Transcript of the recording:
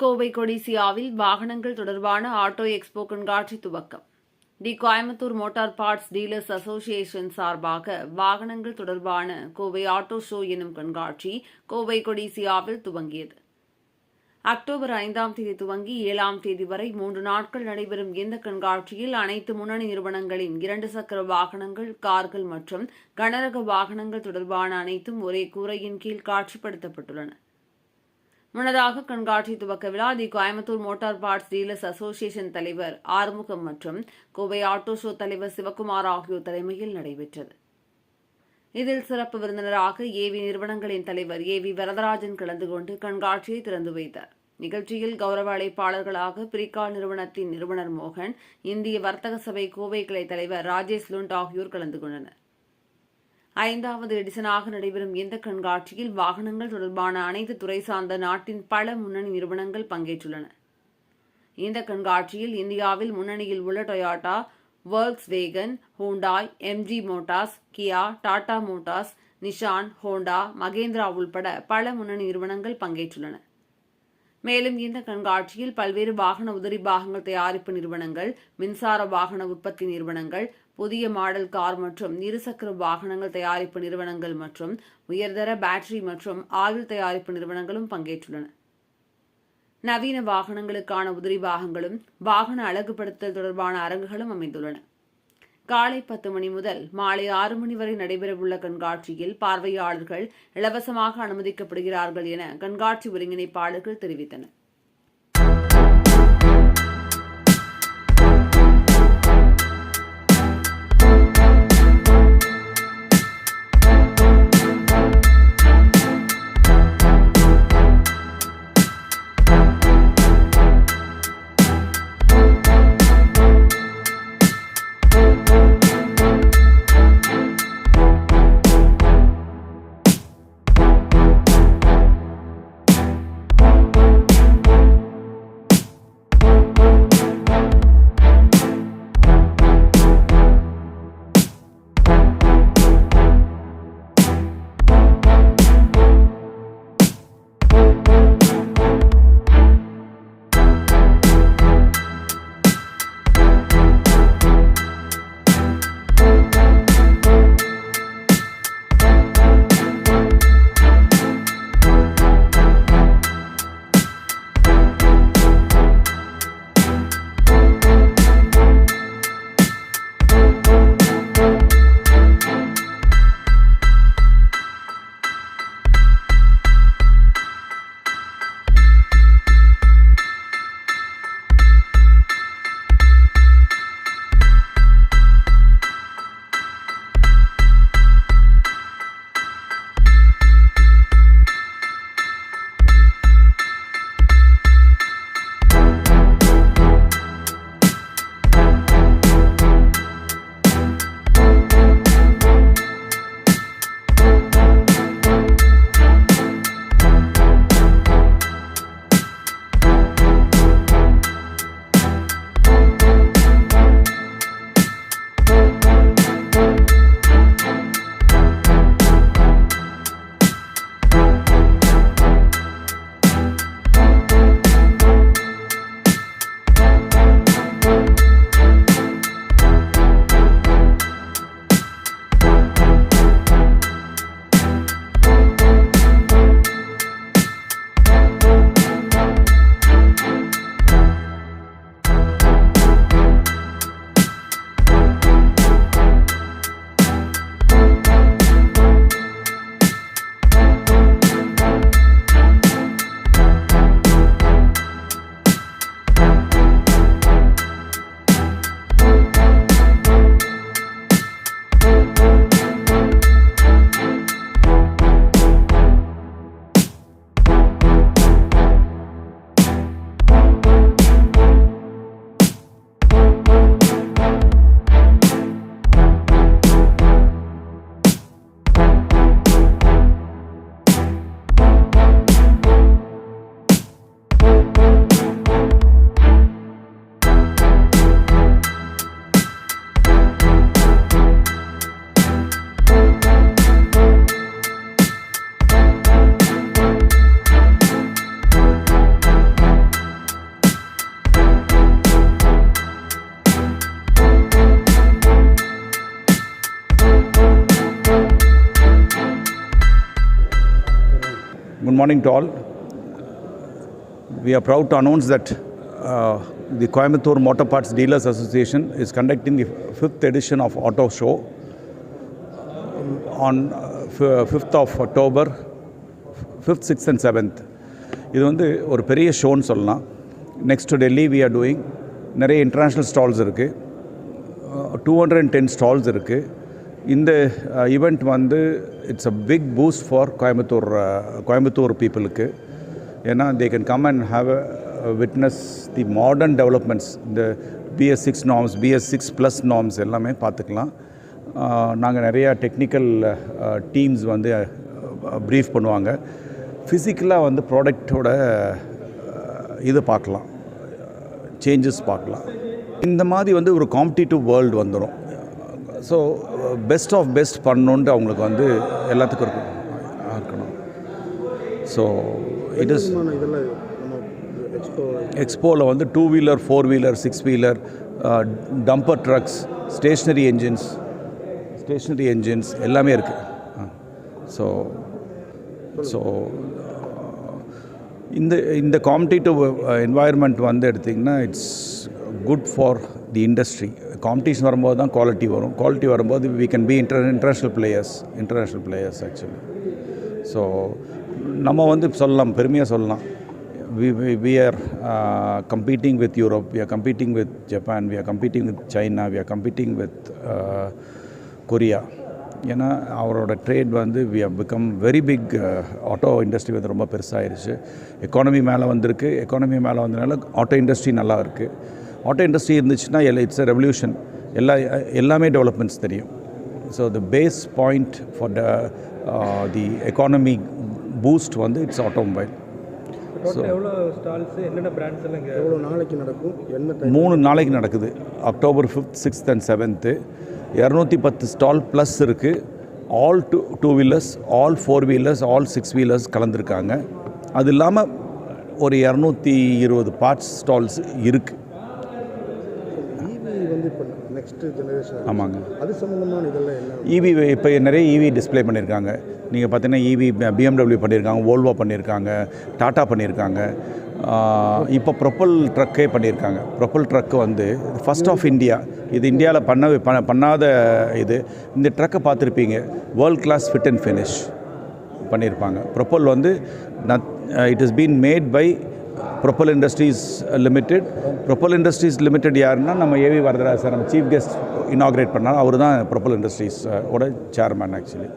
கோவை கொடிசியாவில் வாகனங்கள் தொடர்பான auto expo கண்காட்சி துவக்கம். The Coimbatore motor parts dealers association சார்பாக வாகனங்கள் தொடர்பான கோவை ஆட்டோ ஷோ எனும் கண்காட்சி கோவை கொடிசியாவில் துவங்கியது. அக்டோபர் ஐந்தாம் தேதி துவங்கி ஏழாம் தேதி வரை மூன்று நாட்கள் நடைபெறும் இந்த கண்காட்சியில் அனைத்து முன்னணி நிறுவனங்களின் இரண்டு சக்கர வாகனங்கள் கார்கள் மற்றும் கனரக வாகனங்கள் தொடர்பான அனைத்தும் ஒரே கூரையின் கீழ் காட்சிப்படுத்தப்பட்டுள்ளன. முன்னதாக கண்காட்சி துவக்க விழா the Coimbatore motor parts dealers association தலைவர் ஆறுமுகம் மற்றும் கோவை ஆட்டோ ஷோ தலைவர் சிவக்குமார் ஆகியோர் தலைமையில் நடைபெற்றது. இதில் சிறப்பு விருந்தினராக ஏவி நிறுவனங்களின் தலைவர் ஏ வி வரதராஜன் கலந்து கொண்டு கண்காட்சியை திறந்து வைத்தார். நிகழ்ச்சியில் கௌரவ அழைப்பாளர்களாக பிரிகால் நிறுவனத்தின் நிறுவனர் மோகன் இந்திய வர்த்தக சபை கோவை கிளை தலைவர் ராஜேஷ் லுண்ட் ஆகியோர் கலந்து கொண்டனர். ஐந்தாவது எடிசனாக நடைபெறும் இந்த கண்காட்சியில் வாகனங்கள் தொடர்பான அனைத்து துறை சார்ந்த நாட்டின் பல முன்னணி நிறுவனங்கள் பங்கேற்றுள்ளன. இந்த கண்காட்சியில் இந்தியாவில் முன்னணியில் உள்ள Toyota Volkswagen Hyundai MG motors Kia Tata motors Nissan Honda Mahindra உள்பட பல முன்னணி நிறுவனங்கள் பங்கேற்றுள்ளன. மேலும் இந்த கண்காட்சியில் பல்வேறு வாகன உதிரி பாகங்கள் தயாரிப்பு நிறுவனங்கள் மின்சார வாகன உற்பத்தி நிறுவனங்கள் புதிய மாடல் கார் மற்றும் இருசக்கர வாகனங்கள் தயாரிப்பு நிறுவனங்கள் மற்றும் உயர்தர பேட்டரி மற்றும் ஆயுள் தயாரிப்பு நிறுவனங்களும் பங்கேற்றுள்ளன. நவீன வாகனங்களுக்கான உதிரி பாகங்களும் வாகன அழகுபடுத்தல் தொடர்பான அரங்குகளும் அமைந்துள்ளன. காலை பத்து மணி முதல் மாலை ஆறு மணி வரை நடைபெறவுள்ள கண்காட்சியில் பார்வையாளர்கள் இலவசமாக அனுமதிக்கப்படுகிறார்கள் என கண்காட்சி ஒருங்கிணைப்பாளர்கள் தெரிவித்தனர். Good morning to all. We are proud to announce that uh, the Coimbatore Motor Parts Dealers Association is conducting the fifth edition of Auto Show on uh, f- 5th of October, 5th, 6th and 7th. இது வந்து ஒரு பெரிய ஷோன்னு சொல்லலாம் next Delhi we are doing நிறைய international stalls இருக்குது two hundred and ten stalls இருக்குது இந்த ஈவெண்ட் வந்து it's a big boost for Coimbatore Coimbatore பீப்புளுக்கு ஏன்னா they can come and have witness the modern developments இந்த BS six norms BS six plus norms எல்லாமே பார்த்துக்கலாம். நாங்கள் நிறையா டெக்னிக்கல் டீம்ஸ் வந்து ப்ரீஃப் பண்ணுவாங்க. ஃபிசிக்கலாக வந்து ப்ராடக்டோட இது பார்க்கலாம். சேஞ்சஸ் பார்க்கலாம். இந்த மாதிரி வந்து ஒரு காம்படிட்டிவ் வேர்ல்டு வந்துடும் ஸோ பெஸ்ட் ஆஃப் பெஸ்ட் பண்ணணுன்ட்டு அவங்களுக்கு வந்து எல்லாத்துக்கும் இருக்கும் இருக்கணும் ஸோ இட் இஸ் எக்ஸ்போவில் வந்து two wheeler four wheeler six wheeler dumper trucks stationary engines stationary engines எல்லாமே இருக்குது ஸோ ஸோ இந்த இந்த காம்படிட்டிவ் என்வாயர்மெண்ட் வந்து எடுத்திங்கன்னா it's good for the industry competition வரும்போது தான் குவாலிட்டி வரும். குவாலிட்டி வரும்போது we can be inter international players international players actually so நம்ம வந்து சொல்லலாம் பெருமையாக சொல்லலாம். We, we, we are uh, competing with Europe, we are competing with Japan, we are competing with China, we are competing with uh, Korea. ஏன்னா அவரோட trade வந்து we have become very big auto industry வந்து ரொம்ப பெருசாகிருச்சு economy மேலே வந்திருக்கு. Economy மேலே வந்ததுனால auto industry நல்லா இருக்குது ஆட்டோ இண்டஸ்ட்ரி இருந்துச்சுன்னா எல்லா இட்ஸ் அ ரெவல்யூஷன் எல்லா எல்லாமே டெவலப்மெண்ட்ஸ் தெரியும். So the base point for the the economy boost வந்து இட்ஸ் ஆட்டோமொபைல் டோட்டல் எவ்வளோ ஸ்டால்ஸு என்னென்ன பிராண்ட்ஸ் எல்லாம் இங்கே? எவ்வளோ நாளைக்கு நடக்கும்? என்ன டைம் மூணு நாளைக்கு நடக்குது. October fifth sixth and seventh இரநூத்தி பத்து ஸ்டால் ப்ளஸ் இருக்குது all two two wheelers all four wheelers all six wheelers கலந்துருக்காங்க. அது இல்லாமல் ஒரு இரநூத்தி இருபது பார்ட்ஸ் ஸ்டால்ஸ் இருக்குது நெக்ஸ்ட் ஜெனரேஷன் ஆமாங்க. அது சம்மந்தமான இதெல்லாம் என்ன? இவி இப்போ நிறைய இவி டிஸ்ப்ளே பண்ணியிருக்காங்க. நீங்கள் பார்த்தீங்கன்னா இவி பிஎம்டபிள்யூ பண்ணியிருக்காங்க ஓல்வோ பண்ணியிருக்காங்க டாட்டா பண்ணியிருக்காங்க. இப்போ ப்ரொப்பல் ட்ரக்கே பண்ணியிருக்காங்க. ப்ரொப்பல் ட்ரக் வந்து ஃபஸ்ட் ஆஃப் இந்தியா இது இந்தியாவில் பண்ண பண்ண- பண்ணாத இது. இந்த ட்ரக்கை பார்த்துருப்பீங்க. World class fit and finish பண்ணியிருப்பாங்க. ப்ரொப்பல் வந்து not it is been made by propel industries limited propel industries limited யாருன்னா நம்ம ஏவி வரதராஜ் சார் நம்ம சீஃப் கெஸ்ட் இனாக்ரேட் பண்ணார். அவர் தான் ப்ரொப்பல் இண்டஸ்ட்ரீஸோட சேர்மேன் ஆக்சுவலி